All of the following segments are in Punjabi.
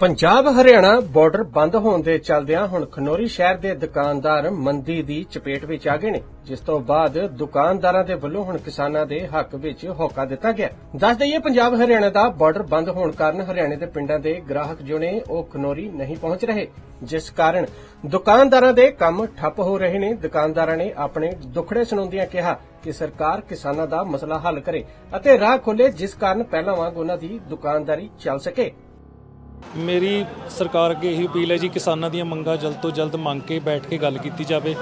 ਪੰਜਾਬ ਹਰਿਆਣਾ ਬਾਰਡਰ ਬੰਦ ਹੋਣ ਦੇ ਚੱਲਦਿਆਂ ਹੁਣ ਖਨੋਰੀ ਸ਼ਹਿਰ ਦੇ ਦੁਕਾਨਦਾਰ ਮੰਦੀ ਦੀ ਚਪੇਟ ਵਿੱਚ ਆ ਗਏ ਨੇ, ਜਿਸ ਤੋਂ ਬਾਅਦ ਦੁਕਾਨਦਾਰਾਂ ਦੇ ਵੱਲੋਂ ਹੁਣ ਕਿਸਾਨਾਂ ਦੇ ਹੱਕ ਵਿੱਚ ਹੋਕਾ ਦਿੱਤਾ ਗਿਆ। ਦੱਸ ਦਈਏ, ਪੰਜਾਬ ਹਰਿਆਣਾ ਦਾ ਬਾਰਡਰ ਬੰਦ ਹੋਣ ਕਾਰਨ ਹਰਿਆਣੇ ਦੇ ਪਿੰਡਾਂ ਦੇ ਗ੍ਰਾਹਕ ਜੋ ਨੇ, ਉਹ ਖਨੋਰੀ ਨਹੀਂ ਪਹੁੰਚ ਰਹੇ, ਜਿਸ ਕਾਰਨ ਦੁਕਾਨਦਾਰਾਂ ਦੇ ਕੰਮ ਠੱਪ ਹੋ ਰਹੇ ਨੇ। ਦੁਕਾਨਦਾਰਾਂ ਨੇ ਆਪਣੇ ਦੁੱਖੜੇ ਸੁਣਾਉਂਦਿਆਂ ਕਿਹਾ ਕਿ ਸਰਕਾਰ ਕਿਸਾਨਾਂ ਦਾ ਮਸਲਾ ਹੱਲ ਕਰੇ ਅਤੇ ਰਾਹ ਖੋਲੇ ਜਿਸ ਕਾਰਨ ਪਹਿਲਾਂ ਵਾਂਗ ਉਹਨਾਂ ਦੀ ਦੁਕਾਨਦਾਰੀ ਚੱਲ ਸਕੇ। ਮੇਰੀ ਸਰਕਾਰ ਅੱਗੇ ਇਹੀ ਅਪੀਲ ਹੈ ਜੀ, ਕਿਸਾਨਾਂ ਦੀਆਂ ਮੰਗਾਂ ਜਲਦ ਤੋਂ ਜਲਦ ਮੰਗ ਕੇ ਬੈਠ ਕੇ ਗੱਲ ਕੀਤੀ ਜਾਵੇ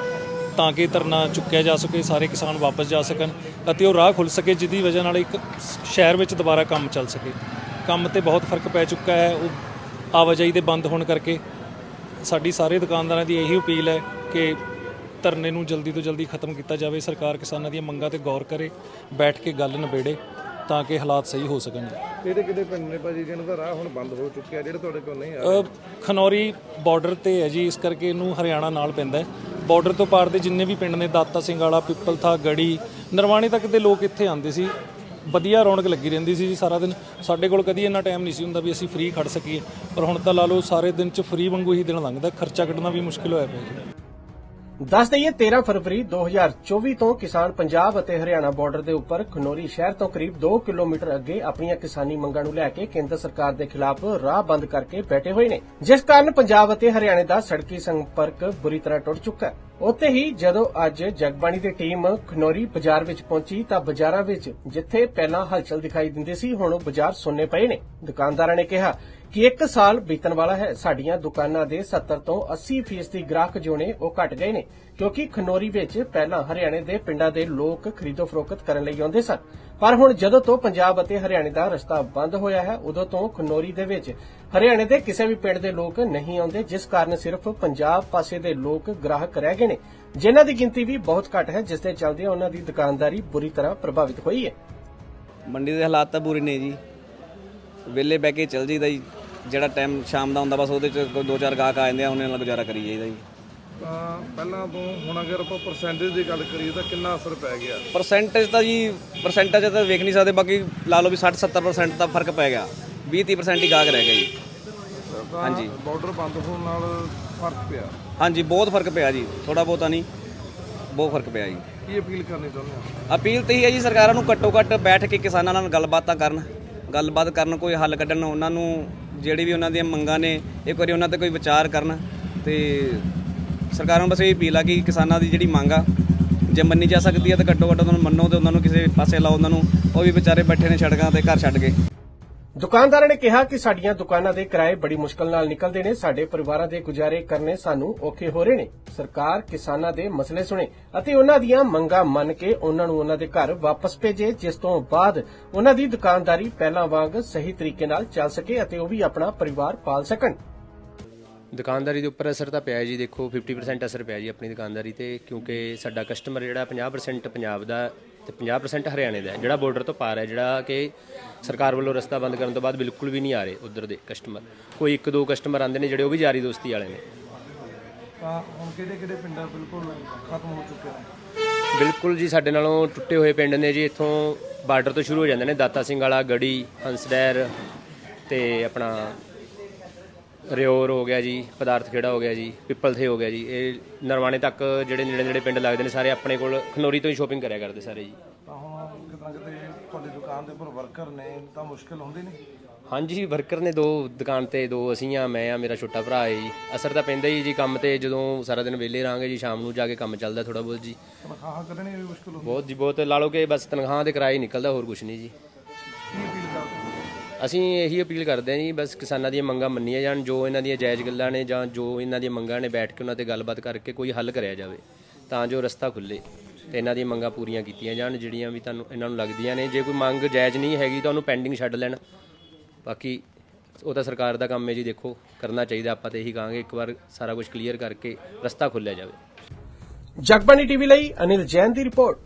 ਤਾਂ ਕਿ ਧਰਨਾ ਚੁੱਕਿਆ ਜਾ ਸਕੇ, ਸਾਰੇ ਕਿਸਾਨ ਵਾਪਸ ਜਾ ਸਕਣ ਅਤੇ ਉਹ ਰਾਹ ਖੁੱਲ ਸਕੇ ਜਿਹਦੀ ਵਜ੍ਹਾ ਨਾਲ ਇੱਕ ਸ਼ਹਿਰ ਵਿੱਚ ਦੁਬਾਰਾ ਕੰਮ ਚੱਲ ਸਕੇ। ਕੰਮ ਤੇ ਬਹੁਤ ਫ਼ਰਕ ਪੈ ਚੁੱਕਾ ਹੈ, ਉਹ ਆਵਾਜਾਈ ਦੇ ਬੰਦ ਹੋਣ ਕਰਕੇ। ਸਾਡੀ ਸਾਰੇ ਦੁਕਾਨਦਾਰਾਂ ਦੀ ਇਹੀ ਅਪੀਲ ਹੈ ਕਿ ਧਰਨੇ ਨੂੰ ਜਲਦੀ ਤੋਂ ਜਲਦੀ ਖਤਮ ਕੀਤਾ ਜਾਵੇ, ਸਰਕਾਰ ਕਿਸਾਨਾਂ ਦੀਆਂ ਮੰਗਾਂ ਤੇ ਗੌਰ ਕਰੇ, ਬੈਠ ਕੇ ਗੱਲ ਨਿਬੇੜੇ। ਤਾਂ ਕਿ ਹਾਲਾਤ ਸਹੀ ਹੋ ਸਕਣ। ਕਿਹੜੇ ਕਿਹੜੇ ਪਿੰਡ ਨੇ ਭਾਜੀ ਜਿਹਨਾਂ ਦਾ ਰਾਹ ਹੁਣ ਬੰਦ ਹੋ ਚੁੱਕਿਆ ਜਿਹੜੇ ਤੁਹਾਡੇ ਕੋਲ ਨਹੀਂ ਆ ਖਨੌਰੀ ਬਾਰਡਰ ਤੇ ਹੈ ਜੀ ਇਸ ਕਰਕੇ ਇਹਨੂੰ ਹਰਿਆਣਾ ਨਾਲ ਪੈਂਦਾ ਹੈ। ਬਾਰਡਰ ਤੋਂ ਪਾਰ ਦੇ ਜਿੰਨੇ ਵੀ ਪਿੰਡ ਨੇ ਦਾਤਾ ਸਿੰਘ ਵਾਲਾ ਪਿੱਪਲਥਾ ਗੜੀ ਨਰਵਾਣੇ ਤੱਕ ਦੇ ਲੋਕ ਇੱਥੇ ਆਉਂਦੇ ਸੀ। ਵਧੀਆ ਰੌਣਕ ਲੱਗੀ ਰਹਿੰਦੀ ਸੀ ਜੀ ਸਾਰਾ ਦਿਨ। ਸਾਡੇ ਕੋਲ ਕਦੀ ਇੰਨਾ ਟਾਈਮ ਨਹੀਂ ਸੀ ਹੁੰਦਾ ਵੀ ਅਸੀਂ ਫ੍ਰੀ ਖੜ ਸਕੀਏ। ਪਰ ਹੁਣ ਤਾਂ ਲਾ ਲਓ ਸਾਰੇ ਦਿਨ ਚ ਫ੍ਰੀ ਵਾਂਗੂ ਹੀ ਦਿਨ ਲੰਘਦਾ ਖਰਚਾ ਕੱਢਣਾ ਵੀ ਮੁਸ਼ਕਿਲ ਹੋਇਆ ਪਿਆ ਜੀ। ਦੱਸ ਦਈਏ 13 ਫਰਵਰੀ 2024 ਤੋਂ ਕਿਸਾਨ ਪੰਜਾਬ ਅਤੇ ਹਰਿਆਣਾ ਬਾਰਡਰ ਦੇ ਉੱਪਰ ਖਨੋਰੀ ਸ਼ਹਿਰ ਤੋਂ ਕਰੀਬ 2 ਕਿਲੋਮੀਟਰ ਅੱਗੇ ਆਪਣੀਆਂ ਕਿਸਾਨੀ ਮੰਗਾਂ ਨੂੰ ਲੈ ਕੇ ਕੇਂਦਰ ਸਰਕਾਰ ਦੇ ਖਿਲਾਫ ਰਾਹ ਬੰਦ ਕਰਕੇ ਬੈਠੇ ਹੋਏ ਨੇ। ਜਿਸ ਕਾਰਨ ਪੰਜਾਬ ਅਤੇ ਹਰਿਆਣੇ ਦਾ ਸੜਕੀ ਸੰਪਰਕ ਬੁਰੀ ਤਰ੍ਹਾਂ ਟੁੱਟ ਚੁੱਕਾ ਹੈ। ਉੱਥੇ ਹੀ ਜਦੋਂ ਅੱਜ ਜਗਬਾਣੀ ਦੀ ਟੀਮ ਖਨੋਰੀ ਬਾਜ਼ਾਰ ਵਿੱਚ ਪਹੁੰਚੀ ਤਾਂ ਬਾਜ਼ਾਰਾਂ ਵਿੱਚ ਜਿੱਥੇ ਪਹਿਲਾਂ ਹਲਚਲ ਦਿਖਾਈ ਦਿੰਦੀ ਸੀ, ਹੁਣ ਬਾਜ਼ਾਰ ਸੁੰਨੇ ਪਏ ਨੇ। ਦੁਕਾਨਦਾਰਾਂ ਨੇ ਕਿਹਾ ਕਿ ਇੱਕ ਸਾਲ ਬੀਤਣ ਵਾਲਾ ਹੈ। ਸਾਡੀਆਂ ਦੁਕਾਨਾਂ ਦੇ 70 ਤੋਂ 80 ਫੀਸਦੀ ਗ੍ਰਾਹਕ ਜੋ ਨੇ ਉਹ ਘਟ ਗਏ ਨੇ, ਕਿਉਂਕਿ ਖਨੋਰੀ ਵਿੱਚ ਪਹਿਲਾਂ ਹਰਿਆਣੇ ਦੇ ਪਿੰਡਾਂ ਦੇ ਲੋਕ ਖਰੀਦੋ ਫਰੋਖਤ ਕਰਨ ਲਈ ਆਉਂਦੇ ਸਨ। ਪਰ ਹੁਣ ਜਦੋਂ ਤੋਂ ਪੰਜਾਬ ਅਤੇ ਹਰਿਆਣੇ ਦਾ ਰਸਤਾ ਬੰਦ ਹੋਇਆ ਹੈ, ਉਦੋਂ ਤੋਂ ਖਨੋਰੀ ਦੇ ਵਿੱਚ ਹਰਿਆਣੇ ਦੇ ਕਿਸੇ ਵੀ ਪਿੰਡ ਦੇ ਲੋਕ ਨਹੀਂ ਆਉਂਦੇ, ਜਿਸ ਕਾਰਨ ਸਿਰਫ ਪੰਜਾਬ ਪਾਸੇ ਦੇ ਲੋਕ ਗ੍ਰਾਹਕ ਰਹਿ ਗਏ ਨੇ। ਜਿਨ੍ਹਾਂ ਦੀ ਗਿਣਤੀ ਵੀ ਬਹੁਤ ਘੱਟ ਹੈ, ਜਿਸ ਦੇ ਚੱਲਦੇ ਉਹਨਾਂ ਦੀ ਦੁਕਾਨਦਾਰੀ ਬੁਰੀ ਤਰ੍ਹਾਂ ਪ੍ਰਭਾਵਿਤ ਹੋਈ ਹੈ। ਮੰਡੀ ਦੇ ਹਾਲਾਤ ਤਾਂ ਬੁਰੇ ਨੇ ਜੀ। ਵਿਹਲੇ ਬਹਿ ਕੇ ਚੱਲ ਜੀਦਾ ਜੀ। ਜਿਹੜਾ ਟਾਈਮ ਸ਼ਾਮ ਦਾ ਹੁੰਦਾ ਬਸ ਉਹਦੇ ਚ ਕੋਈ ਦੋ ਚਾਰ ਗਾਹਕ ਆ ਜਾਂਦੇ ਆ ਉਹਨਾਂ ਨਾਲ ਗੁਜ਼ਾਰਾ ਕਰੀ ਜਾਈਦਾ ਜੀ। ਤਾਂ ਪਹਿਲਾਂ ਤੋਂ ਹੁਣ ਅਗਰ ਆਪਾਂ ਪਰਸੈਂਟੇਜ ਦੀ ਗੱਲ ਕਰੀਏ ਤਾਂ ਕਿੰਨਾ ਅਸਰ ਪੈ ਗਿਆ? ਪਰਸੈਂਟੇਜ ਤਾਂ ਜੀ ਪਰਸੈਂਟੇਜ ਤਾਂ ਵੇਖ ਨਹੀਂ ਸਕਦੇ ਬਾਕੀ ਲਾ ਲਓ ਵੀ 60 70% ਦਾ ਫ਼ਰਕ ਪੈ ਗਿਆ। 20 30% ਹੀ ਗਾਹਕ ਰਹਿ ਗਿਆ ਜੀ। ਹਾਂਜੀ। ਬਾਰਡਰ ਬੰਦ ਹੋਣ ਨਾਲ ਫ਼ਰਕ ਪਿਆ? ਹਾਂਜੀ ਬਹੁਤ ਫ਼ਰਕ ਪਿਆ ਜੀ ਥੋੜਾ ਬਹੁਤਾ ਨਹੀਂ ਬਹੁਤ ਫ਼ਰਕ ਪਿਆ ਜੀ। ਕੀ ਅਪੀਲ ਕਰਨੀ ਚਾਹੁੰਦੇ ਆ ਅਪੀਲ ਤੇ ਹੀ ਹੈ ਜੀ ਸਰਕਾਰਾਂ ਨੂੰ ਘੱਟੋ ਘੱਟ ਬੈਠ ਕੇ ਕਿਸਾਨਾਂ ਨਾਲ ਗੱਲਬਾਤਾਂ ਕਰਨ ਗੱਲਬਾਤ ਕਰਨ ਕੋਈ ਹੱਲ ਕੱਢਣ ਉਹਨਾਂ ਨੂੰ ਜਿਹੜੀ ਵੀ ਉਹਨਾਂ ਦੀਆਂ ਮੰਗਾਂ ਨੇ, ਇੱਕ ਵਾਰੀ ਉਹਨਾਂ ਤੇ ਕੋਈ ਵਿਚਾਰ ਕਰਨ ਤੇ ਸਰਕਾਰ ਨੂੰ ਬਸ ਇਹ ਅਪੀਲ ਆ ਕਿ ਕਿਸਾਨਾਂ ਦੀ ਜਿਹੜੀ ਮੰਗ ਆ, ਜੇ ਮੰਨੀ ਜਾ ਸਕਦੀ ਹੈ ਤਾਂ ਘੱਟੋ ਘੱਟ ਉਹਨਾਂ ਨੂੰ ਮੰਨੋ ਤੇ ਉਹਨਾਂ ਨੂੰ ਕਿਸੇ ਪਾਸੇ ਲਾਓ, ਉਹਨਾਂ ਨੂੰ ਉਹ ਵੀ ਵਿਚਾਰੇ ਬੈਠੇ ਨੇ ਸੜਕਾਂ ਤੇ, ਘਰ ਛੱਡ ਕੇ। ਦੁਕਾਨਦਾਰਾਂ ਨੇ ਕਿਹਾ ਕਿ ਸਾਡੀਆਂ ਦੁਕਾਨਾਂ ਦੇ ਕਿਰਾਏ ਬੜੀ ਮੁਸ਼ਕਲ ਨਾਲ ਨਿਕਲਦੇ ਨੇ। ਸਾਡੇ ਪਰਿਵਾਰਾਂ ਦੇ ਗੁਜ਼ਾਰੇ ਕਰਨੇ ਸਾਨੂੰ ਔਖੇ ਹੋ ਰਹੇ ਨੇ। ਸਰਕਾਰ ਕਿਸਾਨਾਂ ਦੇ ਮਸਲੇ ਸੁਣੇ ਅਤੇ ਉਹਨਾਂ ਦੀਆਂ ਮੰਗਾਂ ਮੰਨ ਕੇ ਉਹਨਾਂ ਨੂੰ ਉਹਨਾਂ ਦੇ ਘਰ ਵਾਪਸ ਭੇਜੇ, ਜਿਸ ਤੋਂ ਬਾਅਦ ਉਹਨਾਂ ਦੀ ਦੁਕਾਨਦਾਰੀ ਪਹਿਲਾਂ ਵਾਂਗ ਸਹੀ ਤਰੀਕੇ ਨਾਲ ਚੱਲ ਸਕੇ ਅਤੇ ਉਹ ਵੀ ਆਪਣਾ ਪਰਿਵਾਰ ਪਾਲ ਸਕਣ। ਦੁਕਾਨਦਾਰੀ ਦੇ ਉੱਪਰ ਅਸਰ ਤਾਂ ਪਿਆ ਹੈ ਜੀ ਦੇਖੋ 50% ਅਸਰ ਪਿਆ ਜੀ ਆਪਣੀ ਦੁਕਾਨਦਾਰੀ ਤੇ ਕਿਉਂਕਿ ਸਾਡਾ ਕਸਟਮਰ ਜਿਹੜਾ 50% ਪੰਜਾਬ ਦਾ ਤੇ 50% ਹਰਿਆਣੇ ਦਾ ਹੈ ਜਿਹੜਾ ਬਾਰਡਰ ਤੋਂ ਪਾਰ ਹੈ ਜਿਹੜਾ ਕਿ ਸਰਕਾਰ ਵੱਲੋਂ ਰਸਤਾ ਬੰਦ ਕਰਨ ਤੋਂ ਬਾਅਦ ਬਿਲਕੁਲ ਵੀ ਨਹੀਂ ਆ ਰਹੇ ਉਧਰ ਦੇ ਕਸਟਮਰ ਕੋਈ ਇੱਕ ਦੋ ਕਸਟਮਰ ਆਉਂਦੇ ਨੇ ਜਿਹੜੇ ਉਹ ਵੀ ਯਾਰੀ ਦੋਸਤੀ ਵਾਲੇ ਨੇ। ਤਾਂ ਹੁਣ ਕਿਹੜੇ ਕਿਹੜੇ ਪਿੰਡਾਂ ਬਿਲਕੁਲ ਖਤਮ ਹੋ ਚੁੱਕੇ ਨੇ? ਬਿਲਕੁਲ ਜੀ ਸਾਡੇ ਨਾਲੋਂ ਟੁੱਟੇ ਹੋਏ ਪਿੰਡ ਨੇ ਜੀ ਇੱਥੋਂ ਬਾਰਡਰ ਤੋਂ ਸ਼ੁਰੂ ਹੋ ਜਾਂਦੇ ਨੇ ਦਾਤਾ ਸਿੰਘ ਵਾਲਾ ਗੜੀ ਹੰਸਡੈਰ ਤੇ ਆਪਣਾ ਰਿਓਰ ਹੋ ਗਿਆ ਜੀ ਪਦਾਰਥ ਖੇੜਾ ਹੋ ਗਿਆ ਜੀ ਪਿੱਪਲਥੇ ਹੋ ਗਿਆ ਜੀ ਇਹ ਨਰਵਾਣੇ ਤੱਕ ਜਿਹੜੇ ਨੇੜੇ ਨੇੜੇ ਪਿੰਡ ਲੱਗਦੇ ਨੇ ਸਾਰੇ ਆਪਣੇ ਕੋਲ ਖਨੌਰੀ ਤੋਂ ਹੀ ਸ਼ੋਪਿੰਗ ਕਰਿਆ ਕਰਦੇ ਸਾਰੇ ਜੀ। ਤਾਂ ਹੁਣ ਕਿਤੇ ਨਾ ਕਿਤੇ ਤੁਹਾਡੀ ਦੁਕਾਨ ਦੇ ਉੱਪਰ ਵਰਕਰ ਨੇ ਤਾਂ ਮੁਸ਼ਕਲ ਹੁੰਦੀ ਨਹੀਂ? ਹਾਂਜੀ ਵਰਕਰ ਨੇ ਦੋ ਦੁਕਾਨ ਤੇ ਦੋ ਅਸੀਂ ਆ ਮੈਂ ਆ ਮੇਰਾ ਛੋਟਾ ਭਰਾ ਹੈ ਜੀ। ਅਸਰ ਤਾਂ ਪੈਂਦਾ ਹੀ ਜੀ ਕੰਮ ਤੇ ਜਦੋਂ ਸਾਰਾ ਦਿਨ ਵਿਹਲੇ ਰਹਾਂਗੇ ਜੀ ਸ਼ਾਮ ਨੂੰ ਜਾ ਕੇ ਕੰਮ ਚੱਲਦਾ ਥੋੜਾ ਬਹੁਤ ਜੀ। ਤਨਖਾਹਾਂ ਕੱਢਣੀ ਵੀ ਮੁਸ਼ਕਲ ਹੁੰਦੀ ਬਹੁਤ ਜੀ ਬਹੁਤ ਲਾ ਲਓ ਕਿ ਬਸ ਤਨਖਾਹ ਦੇ ਕਿਰਾਏ ਹੀ ਨਿਕਲਦਾ ਹੋਰ ਕੁਝ ਨਹੀਂ ਜੀ। ਅਸੀਂ ਇਹੀ ਅਪੀਲ ਕਰਦੇ ਹਾਂ ਜੀ, ਬਸ ਕਿਸਾਨਾਂ ਦੀਆਂ ਮੰਗਾਂ ਮੰਨੀਆਂ ਜਾਣ, ਜੋ ਇਹਨਾਂ ਦੀਆਂ ਜਾਇਜ਼ ਗੱਲਾਂ ਨੇ ਜਾਂ ਜੋ ਇਹਨਾਂ ਦੀਆਂ ਮੰਗਾਂ ਨੇ ਬੈਠ ਕੇ ਉਹਨਾਂ ਤੇ ਗੱਲਬਾਤ ਕਰਕੇ ਕੋਈ ਹੱਲ ਕਰਿਆ ਜਾਵੇ, ਤਾਂ ਜੋ ਰਸਤਾ ਖੁੱਲੇ ਤੇ ਇਹਨਾਂ ਦੀਆਂ ਮੰਗਾਂ ਪੂਰੀਆਂ ਕੀਤੀਆਂ ਜਾਣ, ਜਿਹੜੀਆਂ ਵੀ ਤੁਹਾਨੂੰ ਇਹਨਾਂ ਨੂੰ ਲੱਗਦੀਆਂ ਨੇ। ਜੇ ਕੋਈ ਮੰਗ ਜਾਇਜ਼ ਨਹੀਂ ਹੈਗੀ ਤਾਂ ਉਹਨੂੰ ਪੈਂਡਿੰਗ ਛੱਡ ਲੈਣ। ਬਾਕੀ ਉਹ ਤਾਂ ਸਰਕਾਰ ਦਾ ਕੰਮ ਹੈ ਜੀ, ਦੇਖੋ, ਕਰਨਾ ਚਾਹੀਦਾ, ਆਪਾਂ ਤੇ ਇਹੀ ਕਹਾਂਗੇ, ਇੱਕ ਵਾਰ ਸਾਰਾ ਕੁਝ ਕਲੀਅਰ ਕਰਕੇ ਰਸਤਾ ਖੁੱਲਿਆ ਜਾਵੇ। ਜਗਬਾਣੀ ਟੀਵੀ ਲਈ ਅਨਿਲ ਜੈਨ ਦੀ ਰਿਪੋਰਟ।